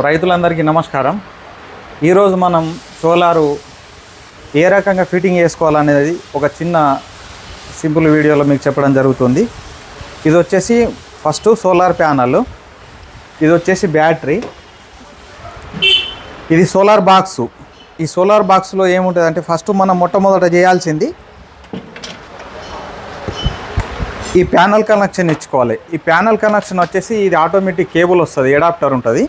రైతులందరికీ నమస్కారం. ఈరోజు మనం సోలారు ఏ రకంగా ఫిట్టింగ్ చేసుకోవాలనేది ఒక చిన్న సింపుల్ వీడియోలో మీకు చెప్పడం జరుగుతుంది. ఇది వచ్చేసి ఫస్ట్ సోలార్ ప్యానల్. ఇది వచ్చేసి బ్యాటరీ. ఇది సోలార్ బాక్సు. ఈ సోలార్ బాక్స్లో ఏముంటుంది అంటే ఫస్ట్ మనం మొట్టమొదట చేయాల్సింది ఈ ప్యానల్ కనెక్షన్ ఇచ్చుకోవాలి. ఈ ప్యానల్ కనెక్షన్ వచ్చేసి ఇది ఆటోమేటిక్ కేబుల్ వస్తుంది ఎడాప్టర్ ఉంటుంది.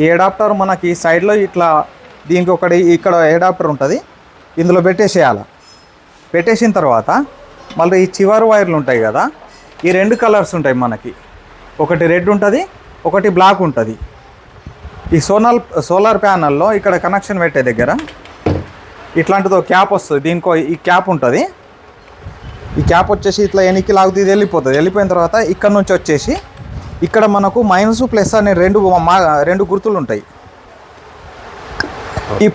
ఈ ఎడాప్టర్ మనకి సైడ్లో ఇట్లా దీనికి ఒకటి ఇక్కడ ఎడాప్టర్ ఉంటుంది. ఇందులో పెట్టేసేయాలి. పెట్టేసిన తర్వాత మళ్ళీ ఈ చివరి వైర్లు ఉంటాయి కదా ఈ రెండు కలర్స్ ఉంటాయి మనకి. ఒకటి రెడ్ ఉంటుంది ఒకటి బ్లాక్ ఉంటుంది. ఈ సోనాల్ సోలార్ ప్యానల్లో ఇక్కడ కనెక్షన్ పెట్టే దగ్గర ఇట్లాంటిదో క్యాప్ వస్తుంది. దీనికో ఈ క్యాప్ ఉంటుంది. ఈ క్యాప్ వచ్చేసి ఇట్లా ఎనికి లాగుతుంది ఇది వెళ్ళిపోతుంది. వెళ్ళిపోయిన తర్వాత ఇక్కడ నుంచి వచ్చేసి ఇక్కడ మనకు మైనస్ ప్లస్ అనే రెండు మా రెండు గుర్తులు ఉంటాయి. ఈ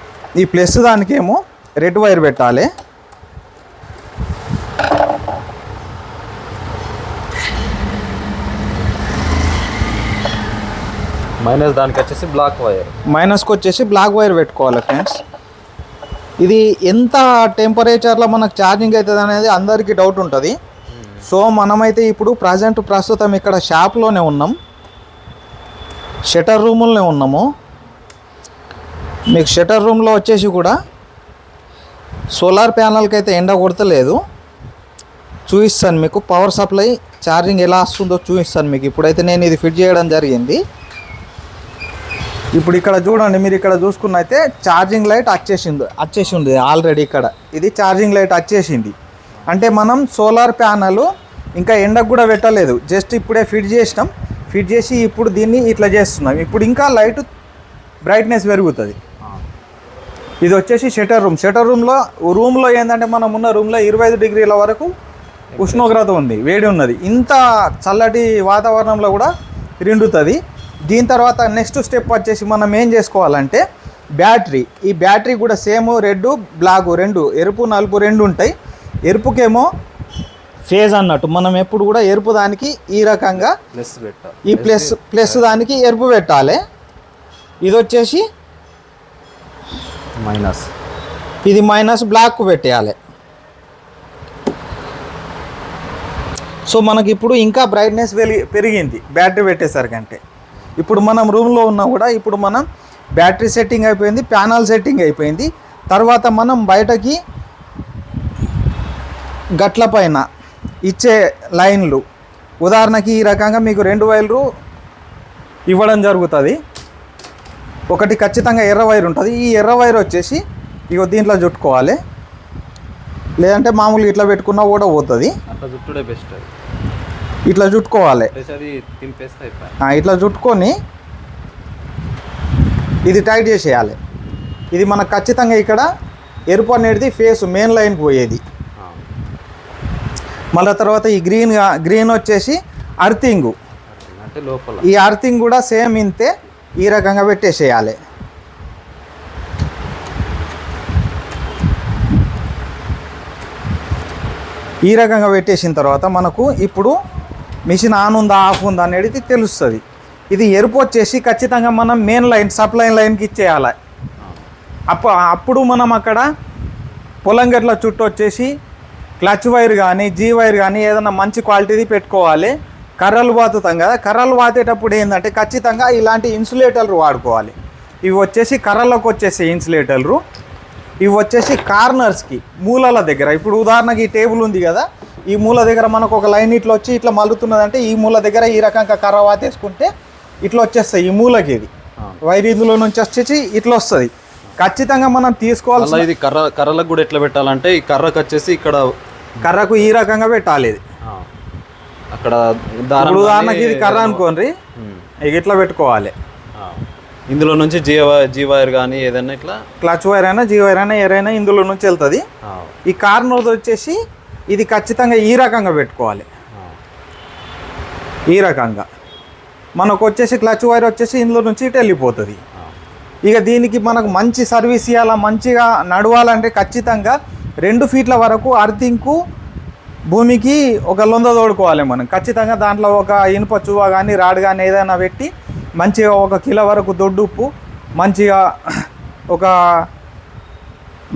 ఈ ప్లస్ దానికేమో రెడ్ వైర్ పెట్టాలి. మైనస్ దానికి వచ్చేసి బ్లాక్ వైర్. మైనస్కి వచ్చేసి బ్లాక్ వైర్ పెట్టుకోవాలి ఫ్రెండ్స్. ఇది ఎంత టెంపరేచర్లో మనకు ఛార్జింగ్ అవుతుంది అనేది అందరికీ డౌట్ ఉంటుంది. సో మనమైతే ఇప్పుడు ప్రజెంట్ ప్రస్తుతం ఇక్కడ షాప్లోనే ఉన్నాం. షటర్ రూముల్లోనే ఉన్నాము. మీకు షటర్ రూమ్లో వచ్చేసి కూడా సోలార్ ప్యానల్కి అయితే ఎండ కొడతలేదు. చూపిస్తాను మీకు. పవర్ సప్లై ఛార్జింగ్ ఎలా వస్తుందో చూపిస్తాను మీకు. ఇప్పుడైతే నేను ఇది ఫిట్ చేయడం జరిగింది. ఇప్పుడు ఇక్కడ చూడండి మీరు ఇక్కడ చూసుకున్నైతే ఛార్జింగ్ లైట్ వచ్చేసింది. వచ్చేసి ఉంది ఆల్రెడీ ఇక్కడ. ఇది ఛార్జింగ్ లైట్ వచ్చేసింది. అంటే మనం సోలార్ ప్యానల్ ఇంకా ఎండకు కూడా పెట్టలేదు. జస్ట్ ఇప్పుడే ఫిట్ చేసినాం. ఫిట్ చేసి ఇప్పుడు దీన్ని ఇట్లా చేస్తున్నాం. ఇప్పుడు ఇంకా లైట్ బ్రైట్నెస్ పెరుగుతుంది. ఇది వచ్చేసి షటర్ రూమ్. షటర్ రూమ్లో రూమ్లో ఏంటంటే మనం ఉన్న రూమ్లో ఇరవై ఐదు డిగ్రీల వరకు ఉష్ణోగ్రత ఉంది వేడి ఉన్నది. ఇంత చల్లటి వాతావరణంలో కూడా రెండుతుంది దీని తర్వాత నెక్స్ట్ స్టెప్ వచ్చేసి మనం ఏం చేసుకోవాలంటే బ్యాటరీ. ఈ బ్యాటరీ కూడా సేమ్ రెడ్ బ్లాక్ రెండు ఎరుపు నలుపు రెండు ఉంటాయి. ఎరుపుకేమో ఫేజ్ అన్నట్టు. మనం ఎప్పుడు కూడా ఎరుపు దానికి ఈ రకంగా ప్లస్ పెట్ట ఈ ప్లస్ ప్లస్ దానికి ఎరుపు పెట్టాలి. ఇది వచ్చేసి మైనస్. ఇది మైనస్ బ్లాక్ పెట్టేయాలి. సో మనకి ఇప్పుడు ఇంకా బ్రైట్నెస్ వెలి పెరిగింది. బ్యాటరీ పెట్టేసరికి అంటే. ఇప్పుడు మనం రూమ్లో ఉన్నా కూడా ఇప్పుడు మనం బ్యాటరీ సెట్టింగ్ అయిపోయింది ప్యానల్ సెట్టింగ్ అయిపోయింది. తర్వాత మనం బయటకి గట్ల పైన ఇచ్చే లైన్లు. ఉదాహరణకి ఈ రకంగా మీకు రెండు వైర్లు ఇవ్వడం జరుగుతుంది. ఒకటి ఖచ్చితంగా ఎర్ర వైర్ ఉంటుంది. ఈ ఎర్ర వైర్ వచ్చేసి ఇగో దీంట్లో చుట్టుకోవాలి. లేదంటే మామూలుగా ఇట్లా పెట్టుకున్నా కూడా పోతుంది. ఇట్లా చుట్టుకోవాలి. ఇట్లా చుట్టుకొని ఇది టైట్ చేసేయాలి. ఇది మనకు ఖచ్చితంగా ఇక్కడ ఎరుపు అనేది ఫేస్ మెయిన్ లైన్కి పోయేది. మళ్ళీ తర్వాత ఈ గ్రీన్ గ్రీన్ వచ్చేసి అర్థింగు ఈ అర్థింగ్ కూడా సేమ్ ఇంతే ఈ రకంగా పెట్టేసేయాలి. ఈ రకంగా పెట్టేసిన తర్వాత మనకు ఇప్పుడు మిషన్ ఆన్ ఉందా ఆఫ్ ఉందా అనేది తెలుస్తుంది. ఇది ఎరుపు వచ్చేసి ఖచ్చితంగా మనం మెయిన్ లైన్ సప్లై లైన్కి ఇచ్చేయాలి. అప్పు అప్పుడు మనం అక్కడ పొలం గట్ల చుట్టూ వచ్చేసి క్లచ్ వైర్ కానీ జీ వైర్ కానీ ఏదైనా మంచి క్వాలిటీది పెట్టుకోవాలి. కర్రలు పాతుతాం కదా కర్రలు పాతేటప్పుడు ఏంటంటే ఖచ్చితంగా ఇలాంటి ఇన్సులేటర్లు వాడుకోవాలి. ఇవి వచ్చేసి కర్రలకు వచ్చేసి ఇన్సులేటర్లు. ఇవి వచ్చేసి కార్నర్స్కి మూలల దగ్గర. ఇప్పుడు ఉదాహరణకి ఈ టేబుల్ ఉంది కదా ఈ మూల దగ్గర మనకు ఒక లైన్ ఇట్లా వచ్చి ఇట్లా మలుతున్నదంటే ఈ మూల దగ్గర ఈ రకంగా కర్ర వాతేసుకుంటే ఇట్లా వచ్చేస్తాయి ఈ మూలకి ఇది. వైర్ ఇందులో నుంచి వచ్చేసి ఇట్లా వస్తుంది. ఖచ్చితంగా మనం మళ్ళీ తీసుకోవాల్సిన ఇది కర్ర కర్రలకు కూడా ఎట్లా పెట్టాలంటే ఈ కర్రకు వచ్చేసి ఇక్కడ కర్రకు ఈ రకంగా పెట్టాలి ఇది. అక్కడ ఉదాహరణకి ఇది కర్ర అనుకోండి. ఇక ఇట్లా పెట్టుకోవాలి. ఇందులో నుంచి జీ జీ వైర్ కానీ ఏదైనా ఇట్లా? క్లచ్ వైర్ అయినా జీ వైర్ అయినా ఏరైనా ఇందులో నుంచి వెళ్తుంది. ఈ కార్నర్ వచ్చేసి ఇది ఖచ్చితంగా ఈ రకంగా పెట్టుకోవాలి. ఈ రకంగా. మనకు వచ్చేసి క్లచ్ వైర్ వచ్చేసి ఇందులో నుంచి ఇటు వెళ్ళిపోతుంది. ఇక దీనికి మనకు మంచి సర్వీస్ ఇవ్వాలా మంచిగా నడవాలంటే ఖచ్చితంగా రెండు ఫీట్ల వరకు అర్థింకు భూమికి ఒక లొంద తోడుకోవాలి మనం. ఖచ్చితంగా దాంట్లో ఒక ఇనుప చువ కానీ రాడ్ కానీ ఏదైనా పెట్టి మంచిగా ఒక కిలో వరకు దొడ్డు ఉప్పు మంచిగా ఒక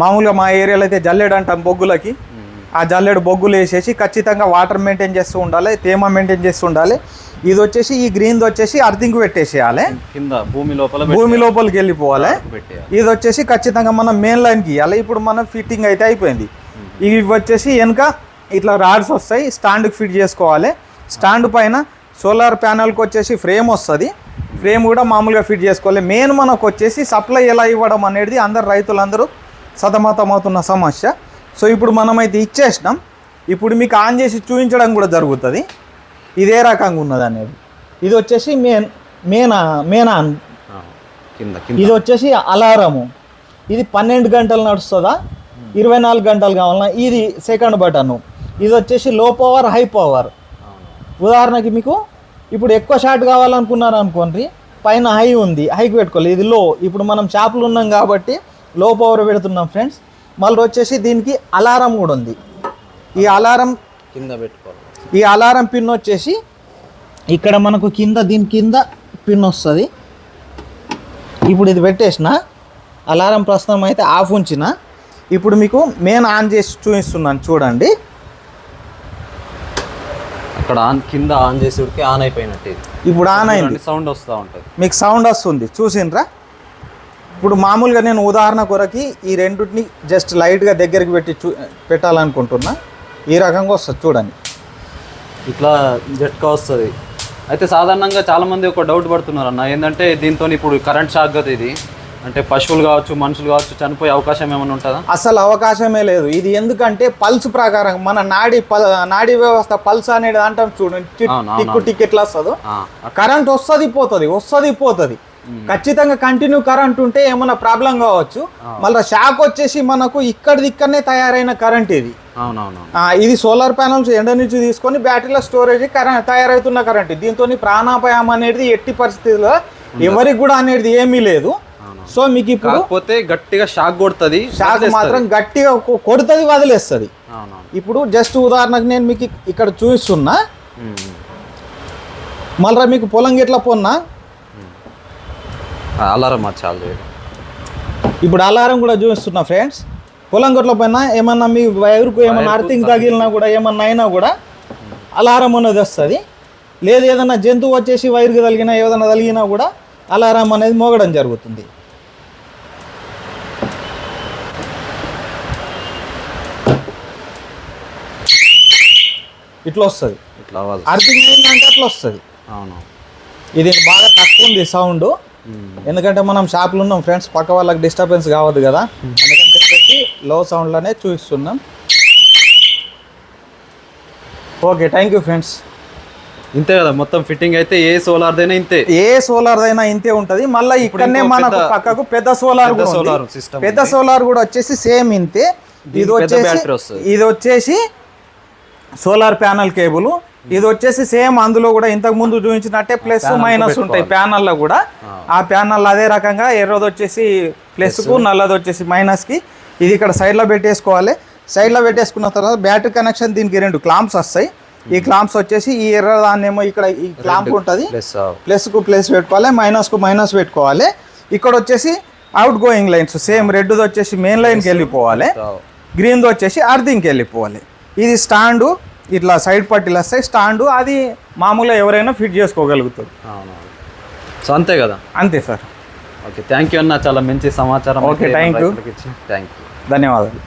మామూలుగా మా ఏరియాలో అయితే జల్లెడంటాం బొగ్గులకి. ఆ జల్లెడు బొగ్గులు వేసేసి ఖచ్చితంగా వాటర్ మెయింటైన్ చేస్తూ ఉండాలి తేమ మెయింటైన్ చేస్తూ ఉండాలి. ఇది వచ్చేసి ఈ గ్రీన్ది వచ్చేసి అర్థింగ్ పెట్టేసేయాలి. కింద భూమి లోపల భూమి లోపలికి వెళ్ళిపోవాలి. ఇది వచ్చేసి ఖచ్చితంగా మనం మెయిన్ లైన్కి ఇవ్వాలి ఇప్పుడు మనం ఫిట్టింగ్ అయితే అయిపోయింది. ఇవి వచ్చేసి వెనుక ఇట్లా రాడ్స్ వస్తాయి. స్టాండ్కి ఫిట్ చేసుకోవాలి. స్టాండ్ పైన సోలార్ ప్యానల్కి వచ్చేసి ఫ్రేమ్ వస్తుంది. ఫ్రేమ్ కూడా మామూలుగా ఫిట్ చేసుకోవాలి. మెయిన్ మనకు వచ్చేసి సప్లై ఎలా ఇవ్వడం అనేది అందరు రైతులందరూ సతమతమవుతున్న సమస్య. సో ఇప్పుడు మనమైతే ఇచ్చేసినాం. ఇప్పుడు మీకు ఆన్ చేసి చూపించడం కూడా జరుగుతుంది. ఇదే రకంగా ఉన్నది అనేది. ఇది వచ్చేసి ఆ, కింద కింద. ఇది వచ్చేసి అలారము. ఇది పన్నెండు గంటలు నడుస్తుందా? ఇరవై నాలుగు గంటలు కావాలన్నా ఇది సెకండ్ బటన్ ఇది వచ్చేసి లో పవర్ హై పవర్. ఉదాహరణకి మీకు ఇప్పుడు ఎక్కువ షాట్ కావాలనుకున్నారు అనుకోండి పైన హై ఉంది హైకి పెట్టుకోవాలి. ఇది లో ఇప్పుడు మనం షాపులు ఉన్నాం కాబట్టి లో పవర్ పెడుతున్నాం ఫ్రెండ్స్ మళ్ళీ వచ్చేసి దీనికి అలారం కూడా ఉంది. ఈ అలారం కింద పెట్టుకోవాలి. ఈ అలారం పిన్ వచ్చేసి ఇక్కడ మనకు కింద దీని కింద పిన్ వస్తుంది. ఇప్పుడు ఇది పెట్టేసిన. అలారం ప్రస్తుతం అయితే ఆఫ్ ఉంచిన. ఇప్పుడు మీకు మెయిన్ ఆన్ చేసి చూపిస్తున్నాను చూడండి. అక్కడ ఆన్ కింద ఆన్ చేసి ఉడికి ఆన్ అయిపోయినట్టు ఇప్పుడు ఆన్ అయింది. సౌండ్ వస్తూ ఉంటుంది. మీకు సౌండ్ వస్తుంది. చూసిండ్రా? ఇప్పుడు మామూలుగా నేను ఉదాహరణ కొరకి ఈ రెండింటిని జస్ట్ లైట్గా దగ్గరికి పెట్టి చూ పెట్టాలనుకుంటున్నా. ఈ రకంగా వస్తుంది చూడండి. ఇట్లా జట్కా వస్తుంది. అయితే సాధారణంగా చాలా మంది ఒక డౌట్ పడుతున్నారు అన్న. ఏంటంటే దీంతో ఇప్పుడు కరెంట్ షాక్ కదా ఇది. అంటే పశువులు కావచ్చు మనుషులు కావచ్చు చనిపోయే అవకాశం ఏమైనా ఉంటుందా? అసలు అవకాశమే లేదు. ఇది ఎందుకంటే పల్స్ ప్రకారం మన నాడి పల్ నాడీ వ్యవస్థ పల్స్ అనేది అంటాం చూడండి. టిక్కు టిక్ ఎట్లా వస్తుందో. కరెంట్ వస్తుంది పోతుంది వస్తుంది పోతుంది. ఖచ్చితంగా కంటిన్యూ కరెంట్ ఉంటే ఏమైనా ప్రాబ్లం కావచ్చు. మళ్ళీ షాక్ వచ్చేసి మనకు ఇక్కడిది ఇక్కడనే తయారైన కరెంట్ ఇది. ఇది సోలార్ ప్యానల్స్ ఎండ నుంచి తీసుకొని బ్యాటరీలో స్టోరేజ్ కరెంట్ తయారవుతున్న కరెంట్ దీంతో ప్రాణాపాయం అనేది ఎట్టి పరిస్థితుల్లో ఎవరికి కూడా అనేది ఏమీ లేదు. సో మీకు ఇప్పుడు కాకపోతే గట్టిగా షాక్ కొడుతుంది షాక్ మాత్రం గట్టిగా కొడుతుంది వదిలేస్తుంది. ఇప్పుడు జస్ట్ ఉదాహరణకు నేను మీకు ఇక్కడ చూపిస్తున్నా. మళ్ళీ మీకు పొలం గిట్ల పొన్నా అలారం మార్చాలి ఇప్పుడు అలారం కూడా చూపిస్తున్నా ఫ్రెండ్స్. పొలం గట్ల పోయినా ఏమన్నా మీ వైరుకు ఏమన్నా అర్థింగ్ తగిలినా కూడా ఏమన్నా అయినా కూడా అలారం అనేది వస్తుంది. లేదు ఏదన్నా జంతువు వచ్చేసి వైరుకి తగిలినా ఏదైనా తగిలినా కూడా అలారం అనేది మోగడం జరుగుతుంది. ఇట్లా వస్తుంది. ఇట్లా అర్థింగ్ ఏంటంటే అట్లా వస్తుంది. అవును. ఇది బాగా తక్కువ ఉంది సౌండ్. ఎందుకంటే మనం షాప్లో ఉన్నాం ఫ్రెండ్స్ పక్క వాళ్ళకి డిస్టర్బెన్స్ కావద్దు కదా. అందుకని చెప్పేసి లో సౌండ్లోనే చూపిస్తున్నాం. ఓకే థ్యాంక్ యూ ఫ్రెండ్స్ ఇంతే కదా మొత్తం ఫిట్టింగ్ అయితే ఏ సోలార్దైనా ఇంతే. ఏ సోలార్ అయినా ఇంతే ఉంటది. మళ్ళీ ఇక్కడనే ఇంకో మనకు పక్కకు పెద్ద సోలార్ solar system పెద్ద సోలార్ కూడా వచ్చేసి సేమ్ ఇంతే. ఇది వచ్చేసి. ఇది వచ్చేసి సోలార్ ప్యానల్ కేబుల్ ఇది వచ్చేసి సేమ్ అందులో కూడా ఇంతకు ముందు చూపించినట్టే ప్లస్ మైనస్ ఉంటాయి ప్యానల్లో కూడా. ఆ. ప్యానల్ అదే రకంగా ఎర్రది వచ్చేసి ప్లస్కు నల్లది వచ్చేసి మైనస్కి ఇది ఇక్కడ సైడ్లో పెట్టేసుకోవాలి. సైడ్లో పెట్టేసుకున్న తర్వాత బ్యాటరీ కనెక్షన్ దీనికి రెండు క్లాంప్స్ వస్తాయి. ఈ క్లాంప్స్ వచ్చేసి ఈ ఎర్ర దాన్నేమో ఇక్కడ ఈ క్లాంప్ ఉంటుంది. ప్లస్ ప్లస్కు ప్లస్ పెట్టుకోవాలి మైనస్కు మైనస్ పెట్టుకోవాలి. ఇక్కడ వచ్చేసి అవుట్ గోయింగ్ లైన్స్ సేమ్ రెడ్ది వచ్చేసి మెయిన్ లైన్కి వెళ్ళిపోవాలి. గ్రీన్ది వచ్చేసి అర్ధింగ్కి వెళ్ళిపోవాలి. ఇది స్టాండు ఇట్లా సైడ్ పట్టీలు వస్తాయి స్టాండు అది మామూలుగా ఎవరైనా ఫిట్ చేసుకోగలుగుతారు. సో అంతే కదా? అంతే సార్. ఓకే థ్యాంక్ యూ అన్న చాలా మంచి సమాచారం Okay, thank you. Thank you. ధన్యవాదాలు.